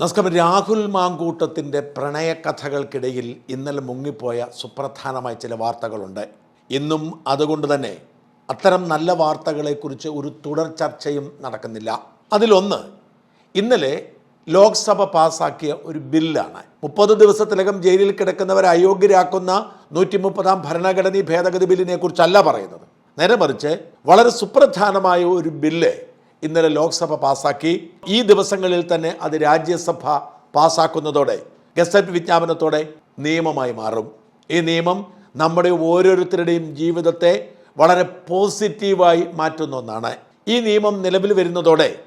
നമസ്കാരം. രാഹുൽ മാങ്കൂട്ടത്തിന്റെ പ്രണയകഥകൾക്കിടയിൽ ഇന്നലെ മുങ്ങിപ്പോയ സുപ്രധാനമായ ചില വാർത്തകളുണ്ട്. ഇന്നും അതുകൊണ്ട് തന്നെ അത്തരം നല്ല വാർത്തകളെക്കുറിച്ച് ഒരു തുടർ ചർച്ചയും നടക്കുന്നില്ല. അതിലൊന്ന് ഇന്നലെ ലോക്സഭ പാസാക്കിയ ഒരു ബില്ലാണ്. മുപ്പത് ദിവസത്തിലകം ജയിലിൽ കിടക്കുന്നവരെ അയോഗ്യരാക്കുന്ന നൂറ്റി മുപ്പതാം ഭരണഘടനാ ഭേദഗതി ബില്ലിനെ കുറിച്ചല്ല പറയുന്നത്. നേരെ മറിച്ച് വളരെ സുപ്രധാനമായ ഒരു ബില്ല് ഇന്നലെ ലോക്സഭ പാസാക്കി. ഈ ദിവസങ്ങളിൽ തന്നെ അത് രാജ്യസഭ പാസാക്കുന്നതോടെ ഗസറ്റ് വിജ്ഞാപനത്തോടെ നിയമമായി മാറും. ഈ നിയമം നമ്മുടെ ഓരോരുത്തരുടെയും ജീവിതത്തെ വളരെ പോസിറ്റീവായി മാറ്റുന്ന ഒന്നാണ്. ഈ നിയമം നിലവിൽ വരുന്നതോടെ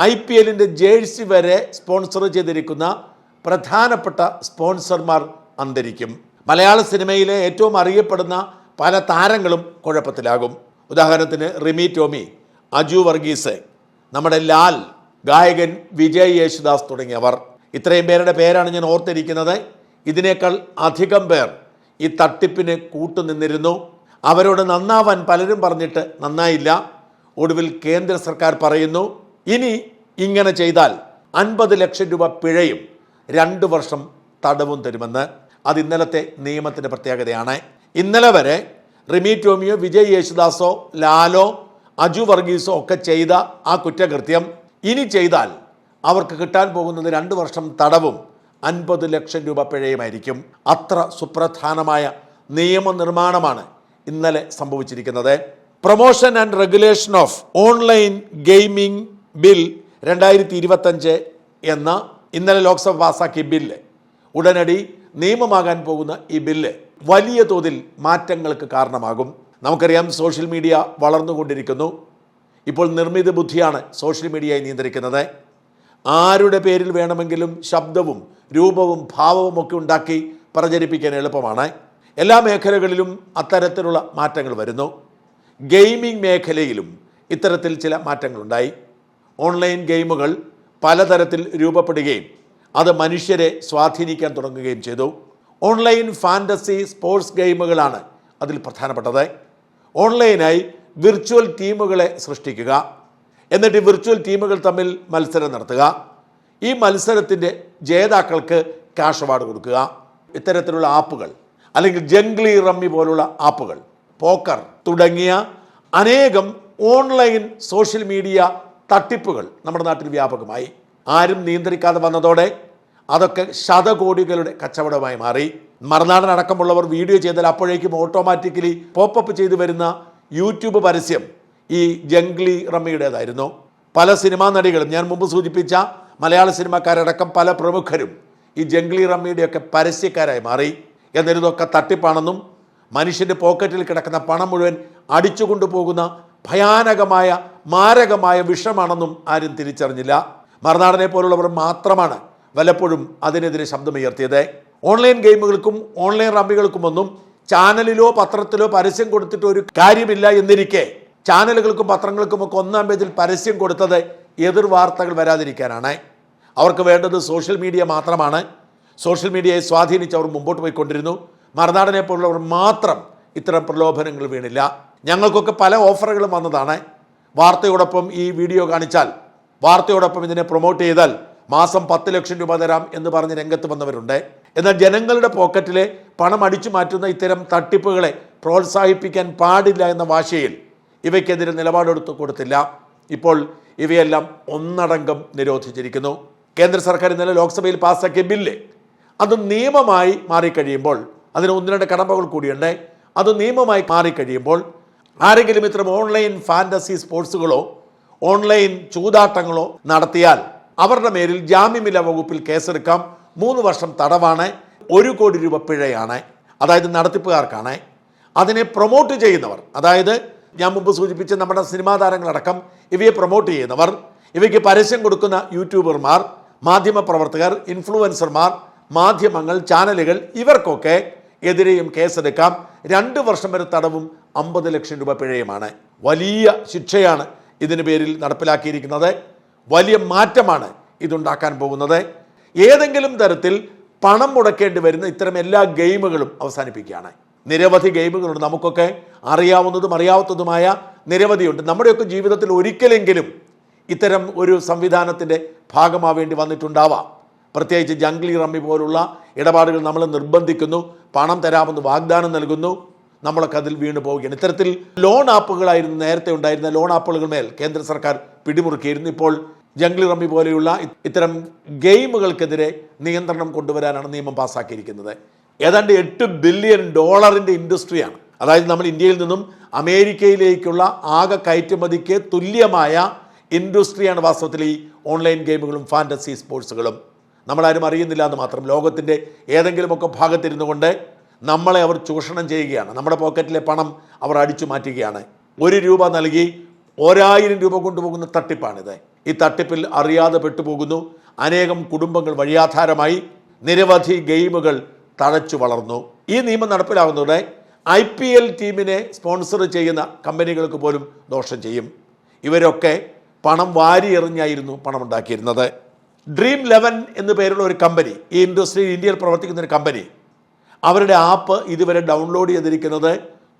ഐ പി എല്ലിന്റെ ജേഴ്സി വരെ സ്പോൺസർ ചെയ്തിരിക്കുന്ന പ്രധാനപ്പെട്ട സ്പോൺസർമാർ അന്തരിക്കും. മലയാള സിനിമയിലെ ഏറ്റവും അറിയപ്പെടുന്ന പല താരങ്ങളും കുഴപ്പത്തിലാകും. ഉദാഹരണത്തിന് റിമി ടോമി അജു വർഗീസ് നമ്മുടെ ലാൽ ഗായകൻ വിജയ് യേശുദാസ് തുടങ്ങിയവർ. ഇത്രയും പേരുടെ പേരാണ് ഞാൻ ഓർത്തിരിക്കുന്നത്. ഇതിനേക്കാൾ അധികം പേർ ഈ തട്ടിപ്പിന് കൂട്ടുനിന്നിരുന്നു. അവരോട് നന്നാവാൻ പലരും പറഞ്ഞിട്ട് നന്നായില്ല. ഒടുവിൽ കേന്ദ്ര സർക്കാർ പറയുന്നു ഇനി ഇങ്ങനെ ചെയ്താൽ അൻപത് ലക്ഷം രൂപ പിഴയും രണ്ട് വർഷം തടവും തരുമെന്ന്. അത് ഇന്നലത്തെ നിയമത്തിന്റെ പ്രത്യേകതയാണ്. ഇന്നലെ വരെ റിമി ടോമിയോ വിജയ് യേശുദാസോ ലാലോ അജു വർഗീസോ ഒക്കെ ചെയ്ത ആ കുറ്റകൃത്യം ഇനി ചെയ്താൽ അവർക്ക് കിട്ടാൻ പോകുന്നത് രണ്ട് വർഷം തടവും അൻപത് ലക്ഷം രൂപ പിഴയുമായിരിക്കും. അത്ര സുപ്രധാനമായ നിയമനിർമ്മാണമാണ് ഇന്നലെ സംഭവിച്ചിരിക്കുന്നത്. Promotion and regulation of online gaming bill രണ്ടായിരത്തി ഇരുപത്തഞ്ച് എന്ന ഇന്നലെ ലോക്സഭ പാസാക്കിയ ബില്ല്. ഉടനടി നിയമമാകാൻ പോകുന്ന ഈ ബില്ല് വലിയ തോതിൽ മാറ്റങ്ങൾക്ക് കാരണമാകും. നമുക്കറിയാം സോഷ്യൽ മീഡിയ വളർന്നുകൊണ്ടിരിക്കുന്നു. ഇപ്പോൾ നിർമ്മിത ബുദ്ധിയാണ് സോഷ്യൽ മീഡിയയെ നിയന്ത്രിക്കുന്നത്. ആരുടെ പേരിൽ വേണമെങ്കിലും ശബ്ദവും രൂപവും ഭാവവും ഒക്കെ ഉണ്ടാക്കി പ്രചരിപ്പിക്കാൻ എളുപ്പമാണ്. എല്ലാ മേഖലകളിലും അത്തരത്തിലുള്ള മാറ്റങ്ങൾ വരുന്നു. ഗെയിമിംഗ് മേഖലയിലും ഇത്തരത്തിൽ ചില മാറ്റങ്ങളുണ്ടായി. ഓൺലൈൻ ഗെയിമുകൾ പലതരത്തിൽ രൂപപ്പെടുകയും അത് മനുഷ്യരെ സ്വാധീനിക്കാൻ തുടങ്ങുകയും ചെയ്തു. ഓൺലൈൻ ഫാന്റസി സ്പോർട്സ് ഗെയിമുകളാണ് അതിൽ പ്രധാനപ്പെട്ടത്. ഓൺലൈനായി വിർച്വൽ ടീമുകളെ സൃഷ്ടിക്കുക. എന്നിട്ട് വിർച്വൽ ടീമുകൾ തമ്മിൽ മത്സരം നടത്തുക. ഈ മത്സരത്തിന്റെ ജേതാക്കൾക്ക് ക്യാഷ് അവാർഡ് കൊടുക്കുക. ഇത്തരത്തിലുള്ള ആപ്പുകൾ അല്ലെങ്കിൽ ജംഗ്ലി റമ്മി പോലുള്ള ആപ്പുകൾ പോക്കർ തുടങ്ങിയ അനേകം ഓൺലൈൻ സോഷ്യൽ മീഡിയ തട്ടിപ്പുകൾ നമ്മുടെ നാട്ടിൽ വ്യാപകമായി. ആരും നിയന്ത്രിക്കാതെ വന്നതോടെ അതൊക്കെ ശതകോടികളുടെ കച്ചവടമായി മാറി. മറുനാടൻ അടക്കമുള്ളവർ വീഡിയോ ചെയ്താൽ അപ്പോഴേക്കും ഓട്ടോമാറ്റിക്കലി പോപ്പപ്പ് ചെയ്തു വരുന്ന യൂട്യൂബ് പരസ്യം ഈ ജംഗ്ലി റമ്മിയുടേതായിരുന്നു. പല സിനിമാ നടികളും ഞാൻ മുമ്പ് സൂചിപ്പിച്ച മലയാള സിനിമാക്കാരടക്കം പല പ്രമുഖരും ഈ ജംഗ്ലി റമ്മിയുടെയൊക്കെ പരസ്യക്കാരായി മാറി. എന്നിരുന്നൊക്കെ തട്ടിപ്പാണെന്നും മനുഷ്യന്റെ പോക്കറ്റിൽ കിടക്കുന്ന പണം മുഴുവൻ അടിച്ചു കൊണ്ടുപോകുന്ന ഭയാനകമായ മാരകമായ വിഷമാണെന്നും ആരും തിരിച്ചറിഞ്ഞില്ല. മറുനാടനെ പോലുള്ളവർ മാത്രമാണ് വല്ലപ്പോഴും അതിനെതിരെ ശബ്ദമുയർത്തിയത്. ഓൺലൈൻ ഗെയിമുകൾക്കും ഓൺലൈൻ റമ്മികൾക്കുമൊന്നും ചാനലിലോ പത്രത്തിലോ പരസ്യം കൊടുത്തിട്ട് ഒരു കാര്യമില്ല എന്നിരിക്കെ. ചാനലുകൾക്കും പത്രങ്ങൾക്കും ഒക്കെ ഒന്നാം പേജിൽ പരസ്യം കൊടുത്തത് എതിർ വാർത്തകൾ വരാതിരിക്കാനാണ്. അവർക്ക് വേണ്ടത് സോഷ്യൽ മീഡിയ മാത്രമാണ്. സോഷ്യൽ മീഡിയയെ സ്വാധീനിച്ച് അവർ മുമ്പോട്ട് പോയിക്കൊണ്ടിരുന്നു. മറുനാടനെ പോലുള്ളവർ മാത്രം ഇത്തരം പ്രലോഭനങ്ങൾ വീണില്ല. ഞങ്ങൾക്കൊക്കെ പല ഓഫറുകളും വന്നതാണ്. വാർത്തയോടൊപ്പം ഈ വീഡിയോ കാണിച്ചാൽ വാർത്തയോടൊപ്പം ഇതിനെ പ്രൊമോട്ട് ചെയ്താൽ മാസം പത്ത് ലക്ഷം രൂപ തരാം എന്ന് പറഞ്ഞ് രംഗത്ത് വന്നവരുണ്ട്. എന്നാൽ ജനങ്ങളുടെ പോക്കറ്റിലെ പണം അടിച്ചു മാറ്റുന്ന ഇത്തരം തട്ടിപ്പുകളെ പ്രോത്സാഹിപ്പിക്കാൻ പാടില്ല എന്ന വാശയിൽ ഇവയ്ക്കെതിരെ നിലപാടെടുത്തു കൊടുത്തില്ല. ഇപ്പോൾ ഇവയെല്ലാം ഒന്നടങ്കം നിരോധിച്ചിരിക്കുന്നു. കേന്ദ്ര സർക്കാർ ഇന്നലെ ലോക്സഭയിൽ പാസ്സാക്കിയ ബില്ല്. അത് നിയമമായി മാറിക്കഴിയുമ്പോൾ അതിന് ഒന്ന് രണ്ട് കടമ്പകൾ കൂടിയുണ്ട്. അത് നിയമമായി മാറിക്കഴിയുമ്പോൾ ആരെങ്കിലും ഇത്തരം ഓൺലൈൻ ഫാന്റസി സ്പോർട്സുകളോ ഓൺലൈൻ ചൂതാട്ടങ്ങളോ നടത്തിയാൽ അവരുടെ മേലിൽ ജാമ്യമില്ല വകുപ്പിൽ കേസെടുക്കാം. മൂന്ന് വർഷം തടവാണ്. ഒരു കോടി രൂപ പിഴയാണ്. അതായത് നടത്തിപ്പുകാർക്കാണ്. അതിനെ പ്രൊമോട്ട് ചെയ്യുന്നവർ അതായത് ഞാൻ മുമ്പ് സൂചിപ്പിച്ച നമ്മുടെ സിനിമാ താരങ്ങളടക്കം ഇവയെ പ്രൊമോട്ട് ചെയ്യുന്നവർ ഇവയ്ക്ക് പരസ്യം കൊടുക്കുന്ന യൂട്യൂബർമാർ മാധ്യമ പ്രവർത്തകർ ഇൻഫ്ലുവൻസർമാർ മാധ്യമങ്ങൾ ചാനലുകൾ ഇവർക്കൊക്കെ എതിരെയും കേസെടുക്കാം. രണ്ട് വർഷം വരെ തടവും അമ്പത് ലക്ഷം രൂപ പിഴയുമാണ്. വലിയ ശിക്ഷയാണ് ഇതിന് പേരിൽ നടപ്പിലാക്കിയിരിക്കുന്നത്. വലിയ മാറ്റമാണ് ഇതുണ്ടാക്കാൻ പോകുന്നത്. ഏതെങ്കിലും തരത്തിൽ പണം മുടക്കേണ്ടി വരുന്ന ഇത്തരം എല്ലാ ഗെയിമുകളും അവസാനിപ്പിക്കുകയാണ്. നിരവധി ഗെയിമുകളുണ്ട് നമുക്കൊക്കെ. അറിയാവുന്നതും അറിയാത്തതുമായ നിരവധിയുണ്ട്. നമ്മുടെയൊക്കെ ജീവിതത്തിൽ ഒരിക്കലെങ്കിലും ഇത്തരം ഒരു സംവിധാനത്തിന്റെ ഭാഗമാവേണ്ടി വന്നിട്ടുണ്ടാവാം. പ്രത്യേകിച്ച് ജംഗ്ലി റമ്മി പോലുള്ള ഇടപാടുകൾ നമ്മൾ നിർബന്ധിക്കുന്നു. പണം തരാമെന്ന് വാഗ്ദാനം നൽകുന്നു. നമ്മളൊക്കെ അതിൽ വീണ് പോവുകയാണ്. ഇത്തരത്തിൽ ലോൺ ആപ്പുകളായിരുന്നു നേരത്തെ ഉണ്ടായിരുന്ന ലോൺ ആപ്പുകൾ മേൽ കേന്ദ്ര സർക്കാർ പിടിമുറുക്കിയിരുന്നു. ഇപ്പോൾ ജംഗ്ലി റമ്മി പോലെയുള്ള ഇത്തരം ഗെയിമുകൾക്കെതിരെ നിയന്ത്രണം കൊണ്ടുവരാനാണ് നിയമം പാസ്സാക്കിയിരിക്കുന്നത് ഏതാണ്ട് എട്ട് ബില്യൺ ഡോളറിന്റെ ഇൻഡസ്ട്രിയാണ്. അതായത് നമ്മൾ ഇന്ത്യയിൽ നിന്നും അമേരിക്കയിലേക്കുള്ള ആകെ കയറ്റുമതിക്ക് തുല്യമായ ഇൻഡസ്ട്രിയാണ് വാസ്തവത്തിൽ ഈ ഓൺലൈൻ ഗെയിമുകളും ഫാന്റസി സ്പോർട്സുകളും. നമ്മളാരും അറിയുന്നില്ല എന്ന് മാത്രം. ലോകത്തിന്റെ ഏതെങ്കിലുമൊക്കെ ഭാഗത്തിരുന്നു കൊണ്ട് നമ്മളെ അവർ ചൂഷണം ചെയ്യുകയാണ്. നമ്മുടെ പോക്കറ്റിലെ പണം അവർ അടിച്ചു മാറ്റുകയാണ്. ഒരു രൂപ നൽകി ഒരായിരം രൂപ കൊണ്ടുപോകുന്ന തട്ടിപ്പാണിത്. ഈ തട്ടിപ്പിൽ അറിയാതെ പെട്ടുപോകുന്നു. അനേകം കുടുംബങ്ങൾ വഴിയാധാരമായി നിരവധി ഗെയിമുകൾ തഴച്ചു വളർന്നു. ഈ നിയമം നടപ്പിലാകുന്നതോടെ ഐ പി എൽ ടീമിനെ സ്പോൺസർ ചെയ്യുന്ന കമ്പനികൾക്ക് പോലും ദോഷം ചെയ്യും. ഇവരൊക്കെ പണം വാരി എറിഞ്ഞായിരുന്നു പണം ഉണ്ടാക്കിയിരുന്നത് ഡ്രീം ലെവൻ എന്നു പേരുള്ള ഒരു കമ്പനി ഈ ഇൻഡസ്ട്രിയിൽ ഇന്ത്യയിൽ പ്രവർത്തിക്കുന്ന ഒരു കമ്പനി അവരുടെ ആപ്പ് ഇതുവരെ ഡൗൺലോഡ് ചെയ്തിരിക്കുന്നത്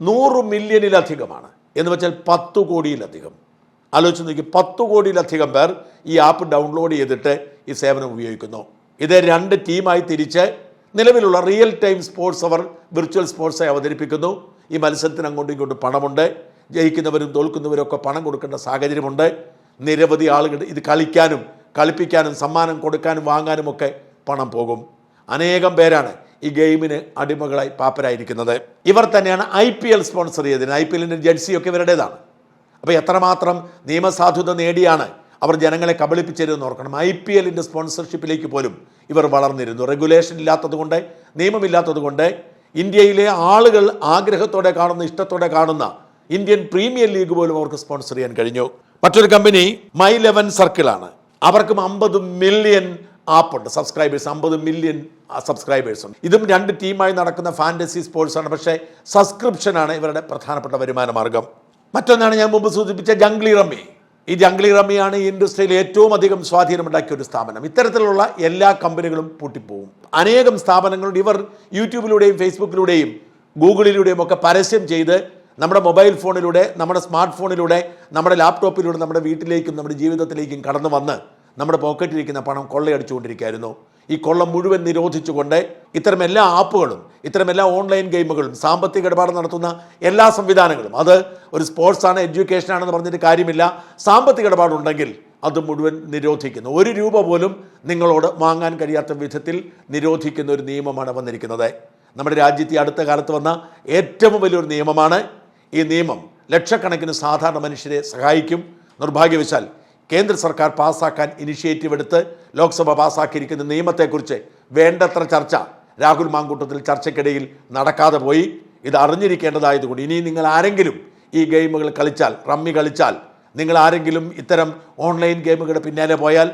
നൂറ് മില്യണിലധികമാണ്. എന്ന് വെച്ചാൽ പത്ത് കോടിയിലധികം. ആലോചിച്ച് നോക്കി പത്ത് കോടിയിലധികം പേർ ഈ ആപ്പ് ഡൗൺലോഡ് ചെയ്തിട്ട് ഈ സേവനം ഉപയോഗിക്കുന്നു. ഇത് രണ്ട് ടീമായി തിരിച്ച് നിലവിലുള്ള റിയൽ ടൈം സ്പോർട്സ് അവർ വിർച്വൽ സ്പോർട്സെ അവതരിപ്പിക്കുന്നു. ഈ മത്സരത്തിന് അങ്ങോട്ടും ഇങ്ങോട്ടും പണമുണ്ട്. ജയിക്കുന്നവരും തോൽക്കുന്നവരും ഒക്കെ പണം കൊടുക്കേണ്ട സാഹചര്യമുണ്ട്. നിരവധി ആളുകൾ ഇത് കളിക്കാനും കളിപ്പിക്കാനും സമ്മാനം കൊടുക്കാനും വാങ്ങാനും ഒക്കെ പണം പോകും. അനേകം പേരാണ് ഈ ഗെയിമിന് അടിമകളായി പാപ്പരായിരിക്കുന്നത്. ഇവർ തന്നെയാണ് ഐ പി എൽ സ്പോൺസർ ചെയ്തതിന്. ഐ പി എല്ലിന്റെ ജേഴ്സിയൊക്കെ ഇവരുടേതാണ്. അപ്പോൾ എത്രമാത്രം നിയമസാധുത നേടിയാണ് അവർ ജനങ്ങളെ കബളിപ്പിച്ചിരുന്നു ഓർക്കണം. ഐ പി എല്ലിന്റെ സ്പോൺസർഷിപ്പിലേക്ക് പോലും ഇവർ വളർന്നിരുന്നു. റെഗുലേഷൻ ഇല്ലാത്തതുകൊണ്ട് നിയമമില്ലാത്തതുകൊണ്ട് ഇന്ത്യയിലെ ആളുകൾ ആഗ്രഹത്തോടെ കാണുന്ന ഇഷ്ടത്തോടെ കാണുന്ന ഇന്ത്യൻ പ്രീമിയർ ലീഗ് പോലും അവർക്ക് സ്പോൺസർ ചെയ്യാൻ കഴിഞ്ഞു. മറ്റൊരു കമ്പനി മൈ ലെവൻ സർക്കിളാണ് അവർക്കും അമ്പത് മില്യൺ ആപ്പുണ്ട് സബ്സ്ക്രൈബേഴ്സ് അമ്പത് മില്യൺ സബ്സ്ക്രൈബേഴ്സ് ഉണ്ട്. ഇതും രണ്ട് ടീമായി നടക്കുന്ന ഫാന്റസി സ്പോർട്സ് ആണ് പക്ഷേ സബ്സ്ക്രിപ്ഷനാണ് ഇവരുടെ പ്രധാനപ്പെട്ട വരുമാന മാർഗം. മറ്റൊന്നാണ് ഞാൻ മുമ്പ് സൂചിപ്പിച്ച ജംഗ്ലി റമ്മി. ഈ ജംഗ്ലി റമ്മിയാണ് ഈ ഇൻഡസ്ട്രിയിൽ ഏറ്റവും അധികം സ്വാധീനമുണ്ടാക്കിയ ഒരു സ്ഥാപനം. ഇത്തരത്തിലുള്ള എല്ലാ കമ്പനികളും പൂട്ടിപ്പോവും. അനേകം സ്ഥാപനങ്ങളുണ്ട് ഇവർ യൂട്യൂബിലൂടെയും ഫേസ്ബുക്കിലൂടെയും ഗൂഗിളിലൂടെയും ഒക്കെ പരസ്യം ചെയ്ത് നമ്മുടെ മൊബൈൽ ഫോണിലൂടെ നമ്മുടെ സ്മാർട്ട് ഫോണിലൂടെ നമ്മുടെ ലാപ്ടോപ്പിലൂടെ നമ്മുടെ വീട്ടിലേക്കും നമ്മുടെ ജീവിതത്തിലേക്കും കടന്നു വന്ന് നമ്മുടെ പോക്കറ്റിലിരിക്കുന്ന പണം കൊള്ളയടിച്ചുകൊണ്ടിരിക്കുകയായിരുന്നു. ഈ കൊള്ള മുഴുവൻ നിരോധിച്ചുകൊണ്ട് ഇത്തരം എല്ലാ ആപ്പുകളും ഇത്തരം എല്ലാ ഓൺലൈൻ ഗെയിമുകളും സാമ്പത്തിക ഇടപാട് നടത്തുന്ന എല്ലാ സംവിധാനങ്ങളും അത് ഒരു സ്പോർട്സ് ആണ് എഡ്യൂക്കേഷൻ ആണെന്ന് പറഞ്ഞിട്ട് കാര്യമില്ല സാമ്പത്തിക ഇടപാടുണ്ടെങ്കിൽ അത് മുഴുവൻ നിരോധിക്കുന്നു. ഒരു രൂപ പോലും നിങ്ങളോട് വാങ്ങാൻ കഴിയാത്ത വിധത്തിൽ നിരോധിക്കുന്ന ഒരു നിയമമാണ് വന്നിരിക്കുന്നത്. നമ്മുടെ രാജ്യത്തെ അടുത്ത കാലത്ത് വന്ന ഏറ്റവും വലിയൊരു നിയമമാണ്. ഈ നിയമം ലക്ഷക്കണക്കിന് സാധാരണ മനുഷ്യരെ സഹായിക്കും. നിർഭാഗ്യവശാൽ കേന്ദ്ര സർക്കാർ പാസ്സാക്കാൻ ഇനിഷ്യേറ്റീവ് എടുത്ത് ലോക്സഭ പാസ്സാക്കിയിരിക്കുന്ന നിയമത്തെക്കുറിച്ച് വേണ്ടത്ര ചർച്ച രാഹുൽ മാങ്കൂട്ടത്തിൽ ചർച്ചയ്ക്കിടയിൽ നടക്കാതെ പോയി. ഇത് അറിഞ്ഞിരിക്കേണ്ടതായതുകൊണ്ട് ഇനി നിങ്ങൾ ആരെങ്കിലും ഈ ഗെയിമുകൾ കളിച്ചാൽ റമ്മി കളിച്ചാൽ നിങ്ങൾ ആരെങ്കിലും ഇത്തരം ഓൺലൈൻ ഗെയിമുകളുടെ പിന്നാലെ പോയാൽ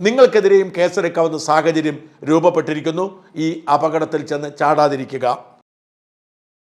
നിങ്ങൾക്കെതിരെയും കേസെടുക്കാവുന്ന സാഹചര്യം രൂപപ്പെട്ടിരിക്കുന്നു. ഈ അപകടത്തിൽ ചെന്ന് ചാടാതിരിക്കുക.